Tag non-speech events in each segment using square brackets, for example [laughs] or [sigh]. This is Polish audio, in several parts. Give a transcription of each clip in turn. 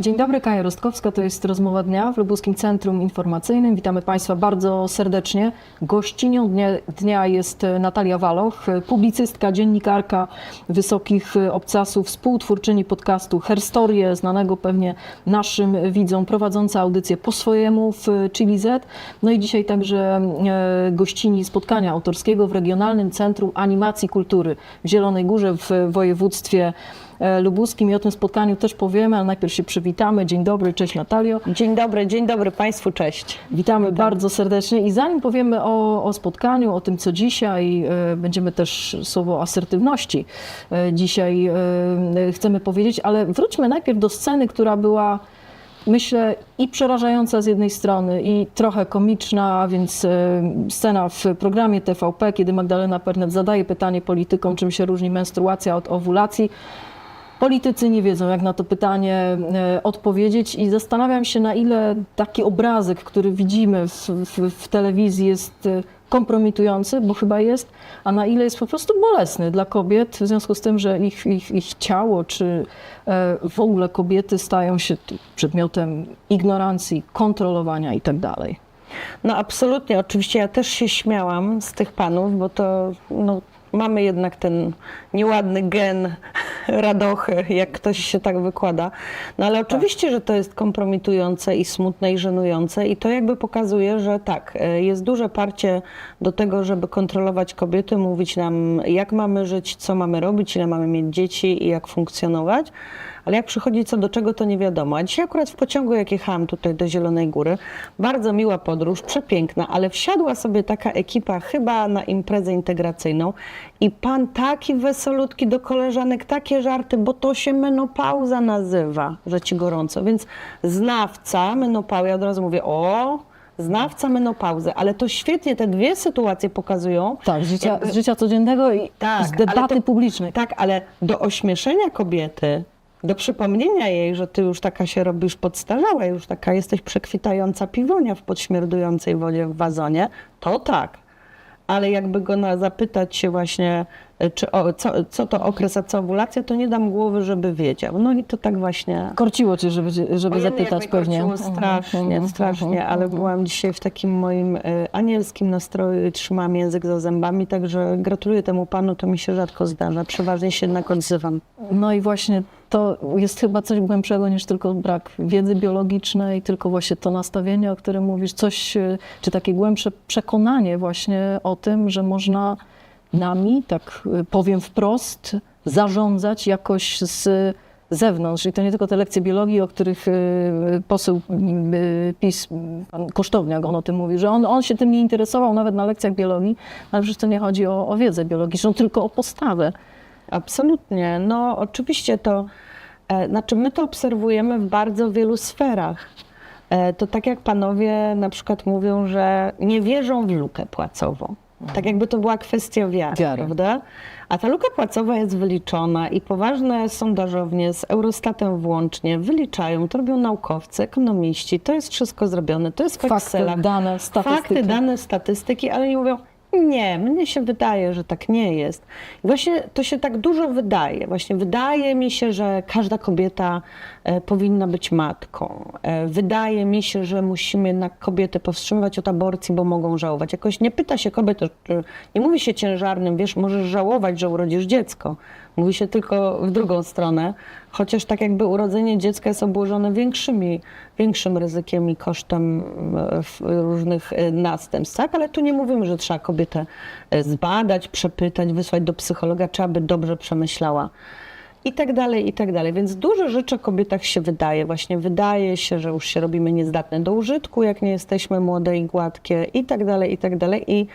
Dzień dobry, Kaja Rostkowska, to jest rozmowa dnia w Lubuskim Centrum Informacyjnym. Witamy Państwa bardzo serdecznie. Gościnią dnia, dnia jest Natalia Waloch, publicystka, dziennikarka wysokich obcasów, współtwórczyni podcastu Herstorie, znanego pewnie naszym widzom, prowadząca audycję po swojemu w Chili Z. No i dzisiaj także e, gościni spotkania autorskiego w Regionalnym Centrum Animacji Kultury w Zielonej Górze w województwie lubuskim i o tym spotkaniu też powiemy, ale najpierw się przywitamy. Dzień dobry, cześć Natalio. Dzień dobry, dzień dobry Państwu, cześć. Witamy bardzo serdecznie i zanim powiemy o, o spotkaniu, o tym co dzisiaj, e, będziemy też słowo asertywności e, dzisiaj e, chcemy powiedzieć, ale wróćmy najpierw do sceny, która była myślę i przerażająca z jednej strony i trochę komiczna, a więc e, scena w programie TVP, kiedy Magdalena Pernet zadaje pytanie politykom, czym się różni menstruacja od owulacji. Politycy nie wiedzą, jak na to pytanie e, odpowiedzieć, i zastanawiam się, na ile taki obrazek, który widzimy w, w, w telewizji, jest e, kompromitujący, bo chyba jest, a na ile jest po prostu bolesny dla kobiet, w związku z tym, że ich, ich, ich ciało, czy e, w ogóle kobiety stają się przedmiotem ignorancji, kontrolowania itd. No absolutnie, oczywiście ja też się śmiałam z tych panów, bo to no, mamy jednak ten nieładny gen radochy, jak ktoś się tak wykłada. No ale oczywiście, że to jest kompromitujące i smutne i żenujące i to jakby pokazuje, że tak, e, jest duże parcie do tego, żeby kontrolować kobiety, mówić nam jak mamy żyć, co mamy robić, ile mamy mieć dzieci i jak funkcjonować. Ale jak przychodzi co do czego, to nie wiadomo. A dzisiaj akurat w pociągu, jak jechałam tutaj do Zielonej Góry, bardzo miła podróż, przepiękna, ale wsiadła sobie taka ekipa chyba na imprezę integracyjną i pan taki wesolutki do koleżanek, takie żarty, bo to się menopauza nazywa, że ci gorąco. Więc znawca menopauzy, ja od razu mówię, o, znawca menopauzy, ale to świetnie te dwie sytuacje pokazują. Tak, z życia, jakby- z życia codziennego i tak, z debaty to- publicznej. Tak, ale do ośmieszenia kobiety, do przypomnienia jej, że ty już taka się robisz podstarzała, już taka jesteś przekwitająca piwonia w podśmierdującej wodzie w wazonie, to tak. Ale jakby go na, zapytać się właśnie, y, czy o, co, co to okres, a co owulacja, to nie dam głowy, żeby wiedział. No i to tak właśnie... Korciło cię, żeby, żeby Ojej, zapytać pewnie. Strasznie, Mhm, strasznie, mhm, ale mhm. byłam dzisiaj w takim moim y, anielskim nastroju i trzymałam język za zębami, także gratuluję temu panu, to mi się rzadko zdarza. Przeważnie się jednak odzywam. No i właśnie to jest chyba coś głębszego niż tylko brak wiedzy biologicznej, tylko właśnie to nastawienie, o którym mówisz, coś, czy takie głębsze przekonanie właśnie o tym, że można nami, tak e, powiem wprost, zarządzać jakoś z zewnątrz. I to nie tylko te lekcje biologii, o których e, poseł e, PiS, pan Kosztowniak, on o tym mówi, że on, on się tym nie interesował nawet na lekcjach biologii, ale przecież to nie chodzi o, o wiedzę biologiczną, tylko o postawę. Absolutnie. No oczywiście to, e, znaczy my to obserwujemy w bardzo wielu sferach. E, to tak jak panowie na przykład mówią, że nie wierzą w lukę płacową. Tak jakby to była kwestia wiary, Wiary. prawda? A ta luka płacowa jest wyliczona i poważne sondażownie z Eurostatem włącznie wyliczają, to robią naukowcy, ekonomiści, to jest wszystko zrobione, to jest w Fakty, Excelach. dane, statystyki. Fakty, dane, statystyki, ale nie mówią, nie, mnie się wydaje, że tak nie jest. I właśnie to się tak dużo wydaje. Właśnie wydaje mi się, że każda kobieta e, powinna być matką. E, wydaje mi się, że musimy jednak kobiety powstrzymywać od aborcji, bo mogą żałować. Jakoś nie pyta się kobiet, czy- nie mówi się ciężarnym, wiesz, możesz żałować, że urodzisz dziecko. Mówi się tylko w drugą stronę, chociaż tak jakby urodzenie dziecka jest obłożone większymi, większym ryzykiem i kosztem e, różnych e, następstw, tak? Ale tu nie mówimy, że trzeba kobietę e, zbadać, przepytać, wysłać do psychologa, trzeba by dobrze przemyślała. I tak dalej, i tak dalej. Więc dużo rzeczy o kobietach się wydaje. Właśnie wydaje się, że już się robimy niezdatne do użytku, jak nie jesteśmy młode i gładkie, i tak dalej, i tak dalej. I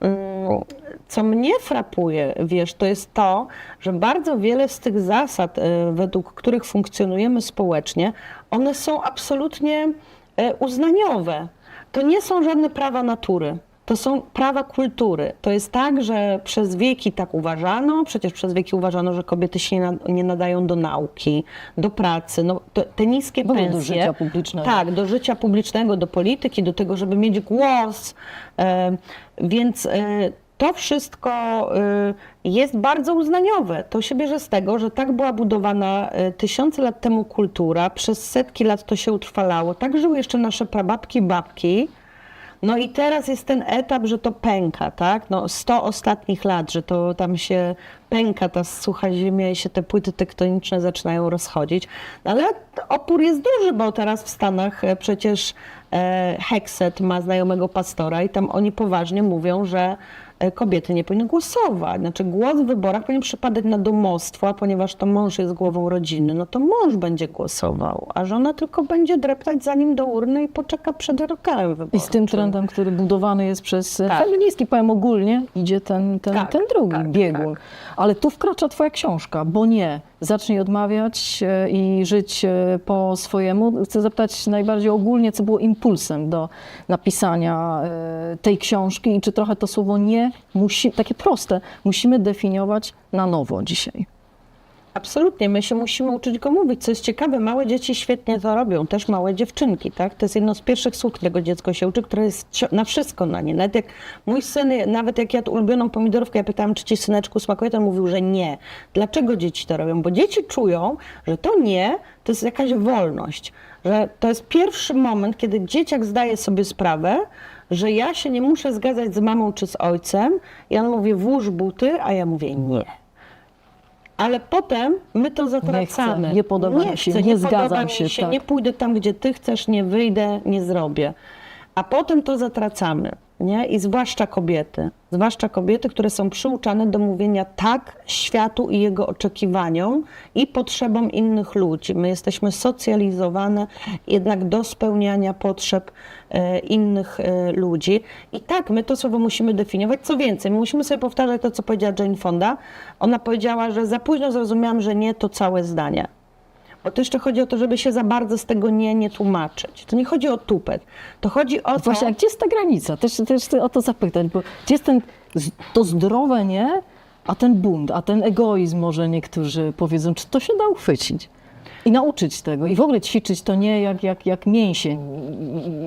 mm, co mnie frapuje, wiesz, to jest to, że bardzo wiele z tych zasad, e, według których funkcjonujemy społecznie, one są absolutnie e, uznaniowe. To nie są żadne prawa natury. To są prawa kultury. To jest tak, że przez wieki tak uważano, przecież przez wieki uważano, że kobiety się nie, na- nie nadają do nauki, do pracy, no, te niskie ogóle pensje. do życia publicznego. Tak, do życia publicznego, do polityki, do tego, żeby mieć głos. E, więc e, to wszystko y, jest bardzo uznaniowe. To się bierze z tego, że tak była budowana tysiące lat temu kultura, przez setki lat to się utrwalało. Tak żyły jeszcze nasze prababki, babki. No i teraz jest ten etap, że to pęka, tak? No 100 ostatnich lat, że to tam się pęka ta sucha ziemia i się te płyty tektoniczne zaczynają rozchodzić. No ale opór jest duży, bo teraz w Stanach e, przecież e, Hexet ma znajomego pastora i tam oni poważnie mówią, że kobiety nie powinny głosować. Znaczy głos w wyborach powinien przypadać na domostwo, a ponieważ to mąż jest głową rodziny, no to mąż będzie głosował, a żona tylko będzie dreptać za nim do urny i poczeka przed lokalem wyborczym. I z tym trendem, który budowany jest przez Tak. tak. feministki, powiem ogólnie, idzie ten, ten, Tak, ten drugi tak, biegun. Ale tu wkracza twoja książka, bo nie. Zacznij odmawiać e, i żyć e, po swojemu. Chcę zapytać najbardziej ogólnie, co było impulsem do napisania e, tej książki i czy trochę to słowo nie, musi, takie proste, musimy definiować na nowo dzisiaj. Absolutnie, my się musimy uczyć go mówić. Co jest ciekawe, małe dzieci świetnie to robią, też małe dziewczynki, tak? To jest jedno z pierwszych słów, którego dziecko się uczy, które jest na wszystko na nie. Nawet jak mój syn, nawet jak jadł ulubioną pomidorówkę, ja pytałam, czy ci syneczku smakuje, to on mówił, że nie. Dlaczego dzieci to robią? Bo dzieci czują, że to nie, to jest jakaś wolność. Że to jest pierwszy moment, kiedy dzieciak zdaje sobie sprawę, że ja się nie muszę zgadzać z mamą czy z ojcem. I on mówi, włóż buty, a ja mówię nie. Ale potem my to zatracamy. chcę, nie podoba mi się, chcę, nie podoba zgadzam się, się tak. nie pójdę tam, gdzie ty chcesz, nie wyjdę, nie zrobię. A potem to zatracamy. Nie? I zwłaszcza kobiety. Zwłaszcza kobiety, które są przyuczane do mówienia tak światu i jego oczekiwaniom i potrzebom innych ludzi. My jesteśmy socjalizowane jednak do spełniania potrzeb e, innych e, ludzi. I tak, my to słowo musimy definiować. Co więcej, my musimy sobie powtarzać to, co powiedziała Jane Fonda. Ona powiedziała, że za późno zrozumiałam, że nie to całe zdanie. Bo to jeszcze chodzi o to, żeby się za bardzo z tego nie, nie tłumaczyć. To nie chodzi o tupet. To chodzi o to... Właśnie, a gdzie jest ta granica? Też, też o to zapytać, bo gdzie jest ten, to zdrowe nie, a ten bunt, a ten egoizm może niektórzy powiedzą, czy to się da uchwycić? I nauczyć tego, i w ogóle ćwiczyć to nie jak, jak, jak mięsień,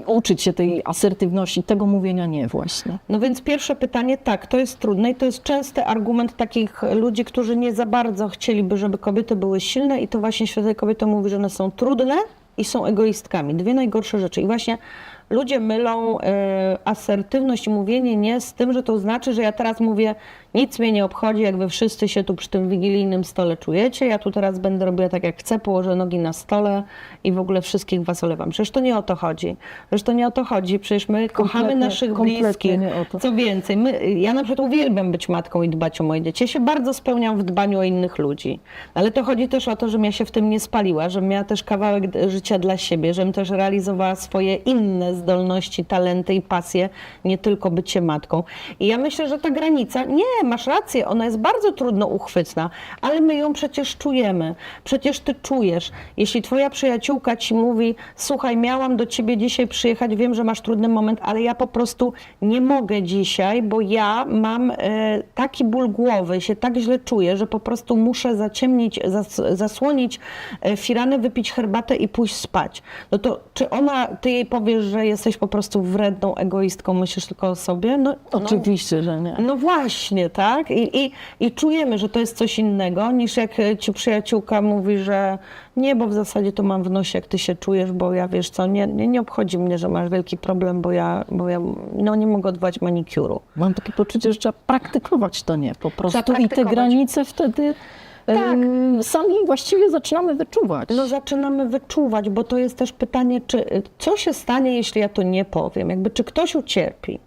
uczyć się tej asertywności, tego mówienia nie właśnie. No więc pierwsze pytanie, tak, to jest trudne i to jest częsty argument takich ludzi, którzy nie za bardzo chcieliby, żeby kobiety były silne i to właśnie światowe kobiety mówi, że one są trudne i są egoistkami. Dwie najgorsze rzeczy. I właśnie ludzie mylą e, asertywność i mówienie nie z tym, że to znaczy, że ja teraz mówię, nic mnie nie obchodzi, jak wy wszyscy się tu przy tym wigilijnym stole czujecie, ja tu teraz będę robiła tak jak chcę, położę nogi na stole i w ogóle wszystkich was olewam. Przecież to nie o to chodzi. Przecież to nie o to chodzi. Przecież my kochamy naszych bliskich. Co więcej, my, ja na przykład uwielbiam być matką i dbać o moje dzieci. Ja się bardzo spełniam w dbaniu o innych ludzi. Ale to chodzi też o to, żebym ja się w tym nie spaliła, żebym miała też kawałek życia dla siebie, żebym też realizowała swoje inne zdolności, talenty i pasje, nie tylko bycie matką. I ja myślę, że ta granica, nie, masz rację, ona jest bardzo trudno uchwytna, ale my ją przecież czujemy. Przecież ty czujesz. Jeśli twoja przyjaciółka ci mówi, słuchaj, miałam do ciebie dzisiaj przyjechać, wiem, że masz trudny moment, ale ja po prostu nie mogę dzisiaj, bo ja mam e, taki ból głowy, się tak źle czuję, że po prostu muszę zaciemnić, zas, zasłonić e, firanę, wypić herbatę i pójść spać. No to czy ona, ty jej powiesz, że jesteś po prostu wredną egoistką, myślisz tylko o sobie? No, no, Oczywiście, że nie. no właśnie, tak? I, i, I czujemy, że to jest coś innego, niż jak e, ci przyjaciółka mówi, że nie, bo w zasadzie to mam w nosie, jak ty się czujesz, bo ja wiesz co, nie, nie, nie obchodzi mnie, że masz wielki problem, bo ja, bo ja no, nie mogę odbywać manikuru. Mam takie poczucie, że trzeba praktykować to nie po prostu i te granice wtedy Tak. sami właściwie zaczynamy wyczuwać. No zaczynamy wyczuwać, bo to jest też pytanie, czy co się stanie, jeśli ja to nie powiem? Jakby czy ktoś ucierpi?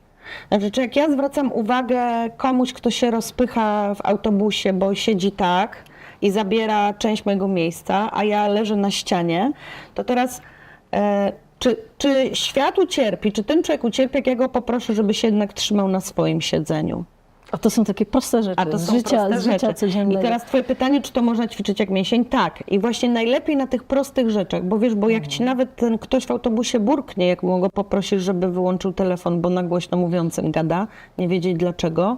Znaczy, czy jak ja zwracam uwagę komuś, kto się rozpycha w autobusie, bo siedzi tak i zabiera część mojego miejsca, a ja leżę na ścianie, to teraz e, czy, czy świat ucierpi, czy ten człowiek ucierpi, jak ja go poproszę, żeby się jednak trzymał na swoim siedzeniu? A to są takie proste rzeczy A to są życia, proste życia rzeczy. codziennego. I teraz twoje pytanie, czy to można ćwiczyć jak mięsień? Tak. I właśnie najlepiej na tych prostych rzeczach, bo wiesz, bo jak ci nawet ten ktoś w autobusie burknie, jak mu go poprosisz, żeby wyłączył telefon, bo na głośno mówiącym gada, nie wiedzieć dlaczego,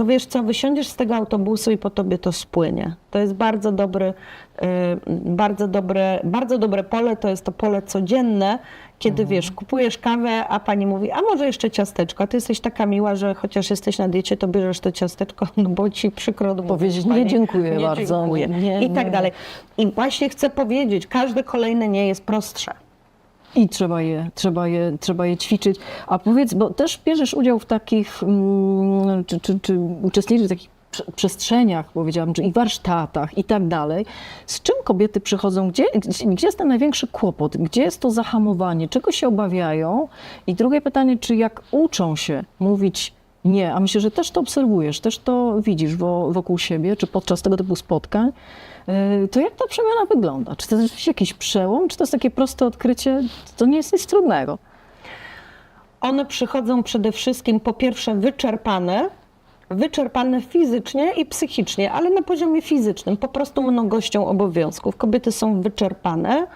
to wiesz co, wysiądziesz z tego autobusu i po tobie to spłynie. To jest bardzo dobry, y, bardzo dobre, bardzo dobre pole, to jest to pole codzienne, kiedy wiesz, kupujesz kawę, a pani mówi, a może jeszcze ciasteczko, a ty jesteś taka miła, że chociaż jesteś na diecie, to bierzesz to ciasteczko, [laughs] no bo ci przykro Powiedzieć, nie dziękuję nie bardzo, Dziękuję. nie, I tak nie. dalej. I właśnie chcę powiedzieć, każde kolejne nie jest prostsze. I trzeba je, trzeba, je, trzeba je ćwiczyć. A powiedz, bo też bierzesz udział w takich, mm, czy, czy, czy uczestniczysz w takich prze- przestrzeniach, powiedziałabym, czy i warsztatach i tak dalej. Z czym kobiety przychodzą? Gdzie, gdzie, jest ten największy kłopot? Gdzie jest to zahamowanie? Czego się obawiają? I drugie pytanie, czy jak uczą się mówić nie, a myślę, że też to obserwujesz, też to widzisz wo, wokół siebie, czy podczas tego typu spotkań, to jak ta przemiana wygląda? Czy to jest jakiś przełom, czy to jest takie proste odkrycie? To nie jest nic trudnego. One przychodzą przede wszystkim po pierwsze wyczerpane, wyczerpane fizycznie i psychicznie, ale na poziomie fizycznym, po prostu mnogością obowiązków. Kobiety są wyczerpane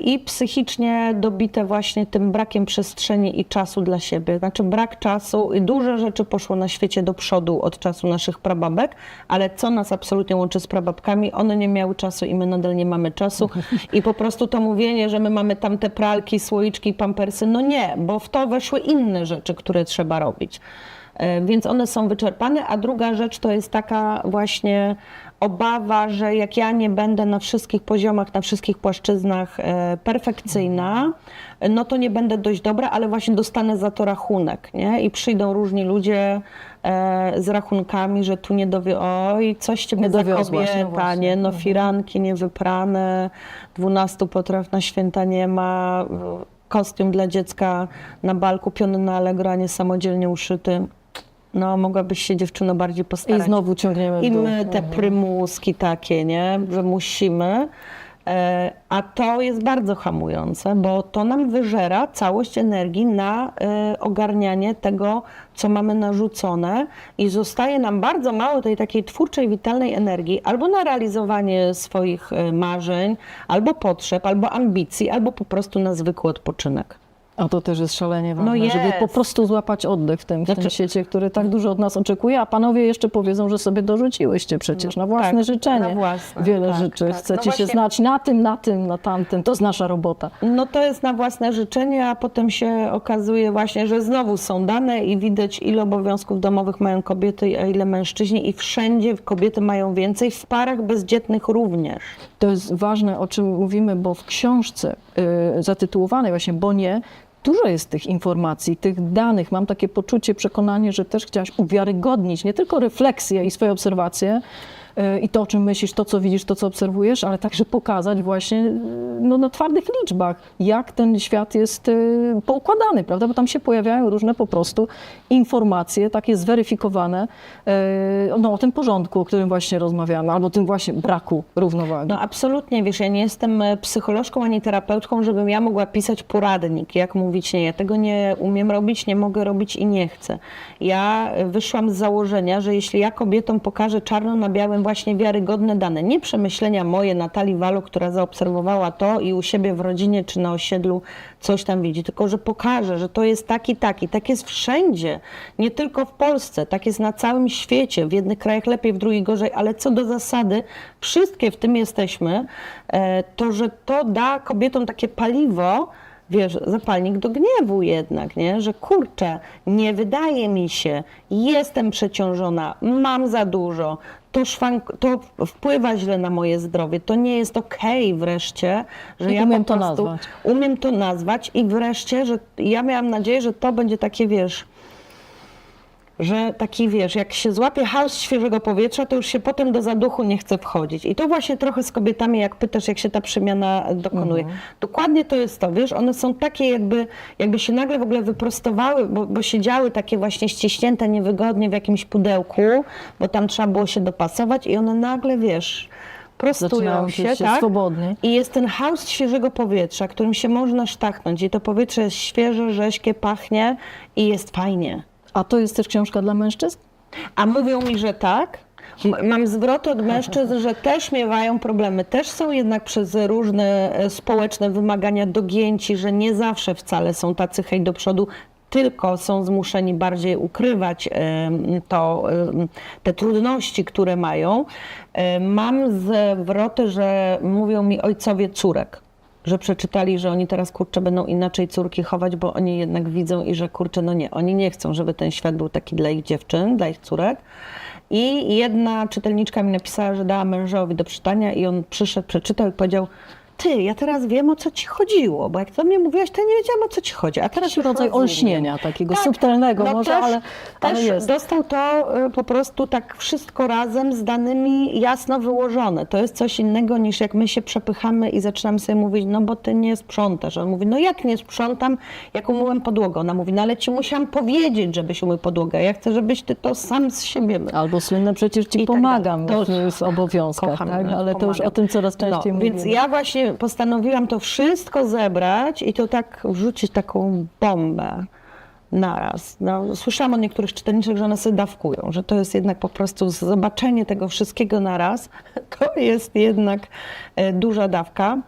i psychicznie dobite właśnie tym brakiem przestrzeni i czasu dla siebie. Znaczy brak czasu i duże rzeczy poszło na świecie do przodu od czasu naszych prababek, ale co nas absolutnie łączy z prababkami? One nie miały czasu i my nadal nie mamy czasu i po prostu to mówienie, że my mamy tam te pralki, słoiczki, pampersy, no nie, bo w to weszły inne rzeczy, które trzeba robić. E, Więc one są wyczerpane, a druga rzecz to jest taka właśnie obawa, że jak ja nie będę na wszystkich poziomach, na wszystkich płaszczyznach e, perfekcyjna, no to nie będę dość dobra, ale właśnie dostanę za to rachunek, nie? I przyjdą różni ludzie e, z rachunkami, że tu nie dowie, oj, coś ciebie za no kobieta, właśnie. nie? No firanki niewyprane, 12 potraw na święta nie ma, kostium dla dziecka na bal kupiony na Allegro, a nie samodzielnie uszyty. No, mogłabyś się dziewczyno bardziej I postarać. znowu ciągniemy w I dół. my te prymuski takie, nie? Że musimy. E, A to jest bardzo hamujące, bo to nam wyżera całość energii na e, ogarnianie tego, co mamy narzucone i zostaje nam bardzo mało tej takiej twórczej, witalnej energii albo na realizowanie swoich e, marzeń, albo potrzeb, albo ambicji, albo po prostu na zwykły odpoczynek. A to też jest szalenie ważne, No żeby po prostu złapać oddech w tym, w tym Znaczy- świecie, który tak dużo od nas oczekuje, a panowie jeszcze powiedzą, że sobie dorzuciłyście przecież na własne tak, życzenie. na własne, Wiele tak, rzeczy. tak. Chcecie No się właśnie- znać na tym, na tym, na tamtym. To jest nasza robota. No to jest na własne życzenie, a potem się okazuje właśnie, że znowu są dane i widać ile obowiązków domowych mają kobiety, a ile mężczyźni i wszędzie kobiety mają więcej, w parach bezdzietnych również. To jest ważne, o czym mówimy, bo w książce y, zatytułowanej właśnie Bo nie, dużo jest tych informacji, tych danych. Mam takie poczucie, przekonanie, że też chciałaś uwiarygodnić nie tylko refleksję i swoje obserwacje i to, o czym myślisz, to, co widzisz, to, co obserwujesz, ale także pokazać właśnie y, no, na twardych liczbach, jak ten świat jest y, poukładany, prawda? Bo tam się pojawiają różne po prostu informacje, takie zweryfikowane, y, no, o tym porządku, o którym właśnie rozmawiamy, albo tym właśnie braku równowagi. No absolutnie, wiesz, ja nie jestem e, psycholożką ani terapeutką, żebym ja mogła pisać poradnik, jak mówić nie. Ja tego nie umiem robić, nie mogę robić i nie chcę. Ja e, wyszłam z założenia, że jeśli ja kobietom pokażę czarno na białym właśnie wiarygodne dane, nie przemyślenia moje Natalii Walu, która zaobserwowała to i u siebie w rodzinie czy na osiedlu coś tam widzi, tylko że pokażę, że to jest tak i tak i tak jest wszędzie, nie tylko w Polsce, tak jest na całym świecie, w jednych krajach lepiej, w drugich gorzej, ale co do zasady, wszystkie w tym jesteśmy, e, to, że to da kobietom takie paliwo, wiesz, zapalnik do gniewu jednak, nie? Że kurczę, nie wydaje mi się, jestem przeciążona, mam za dużo, to, szwank, to wpływa źle na moje zdrowie, to nie jest okej wreszcie, że I ja umiem to nazwać. umiem to nazwać i wreszcie, że ja miałam nadzieję, że to będzie takie, wiesz, że taki, wiesz, jak się złapie chaos świeżego powietrza, to już się potem do zaduchu nie chce wchodzić. I to właśnie trochę z kobietami, jak pytasz, jak się ta przemiana dokonuje. Dokładnie to jest to, wiesz, one są takie jakby, jakby się nagle w ogóle wyprostowały, bo, bo siedziały takie właśnie ściśnięte niewygodnie w jakimś pudełku, bo tam trzeba było się dopasować i one nagle, wiesz, prostują się, się tak? swobodnie. I jest ten haust świeżego powietrza, którym się można sztachnąć. I to powietrze jest świeże, rześkie, pachnie i jest fajnie. A to jest też książka dla mężczyzn? A mówią mi, że tak. Mam zwroty od mężczyzn, że też miewają problemy. Też są jednak przez różne e, społeczne wymagania dogięci, że nie zawsze wcale są tacy hej do przodu. tylko są zmuszeni bardziej ukrywać em, to, em, te trudności, które mają. Mam zwroty, że mówią mi ojcowie córek, że przeczytali, że oni teraz kurczę będą inaczej córki chować, bo oni jednak widzą i że kurczę, no nie, oni nie chcą, żeby ten świat był taki dla ich dziewczyn, dla ich córek. I jedna czytelniczka mi napisała, że dała mężowi do czytania i on przyszedł, przeczytał i powiedział, ty, ja teraz wiem o co ci chodziło, bo jak do mnie mówiłaś, to ja nie wiedziałam o co ci chodzi, a teraz Jakiś rodzaj rozumiem. olśnienia, takiego subtelnego może, też, ale, ale też jest. dostał to y, po prostu tak wszystko razem z danymi jasno wyłożone. To jest coś innego niż jak my się przepychamy i zaczynamy sobie mówić, no bo ty nie sprzątasz. On mówi, no jak nie sprzątam, jak umyłem podłogę? Ona mówi, no ale ci musiałam powiedzieć, żebyś umył podłogę. Ja chcę, żebyś ty to sam z siebie mył. Albo słynne przecież ci I tak pomagam dalej. To- w, obowiązkach, Kocham, tak? no, ale to już pomagam. o tym coraz częściej no, mówimy. Więc ja właśnie postanowiłam to wszystko zebrać i to tak wrzucić taką bombę naraz. No, słyszałam od niektórych czytelniczek, że one sobie dawkują, że to jest jednak po prostu zobaczenie tego wszystkiego naraz, [laughs] to jest jednak e, duża dawka.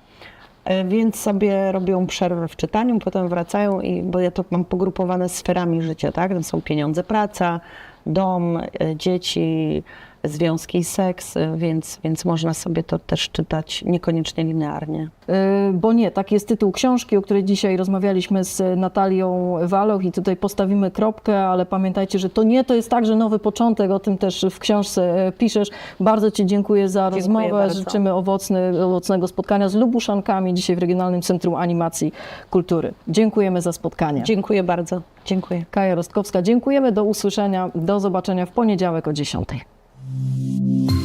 E, Więc sobie robią przerwę w czytaniu, potem wracają, i, bo ja to mam pogrupowane sferami życia, tak? Tam są pieniądze, praca, dom, e, dzieci, związki i seks, e, więc, więc można sobie to też czytać niekoniecznie linearnie. Y, Bo nie, tak jest tytuł książki, o której dzisiaj rozmawialiśmy z Natalią Waloch i tutaj postawimy kropkę, ale pamiętajcie, że to nie to jest tak, że nowy początek, o tym też w książce piszesz. Bardzo Ci dziękuję za Dziękuję rozmowę, bardzo. życzymy owocny, owocnego spotkania z Lubuszankami dzisiaj w Regionalnym Centrum Animacji Kultury. Dziękujemy za spotkanie. Dziękuję bardzo. Dziękuję. Kaja Rostkowska, dziękujemy, do usłyszenia, do zobaczenia w poniedziałek o 10. you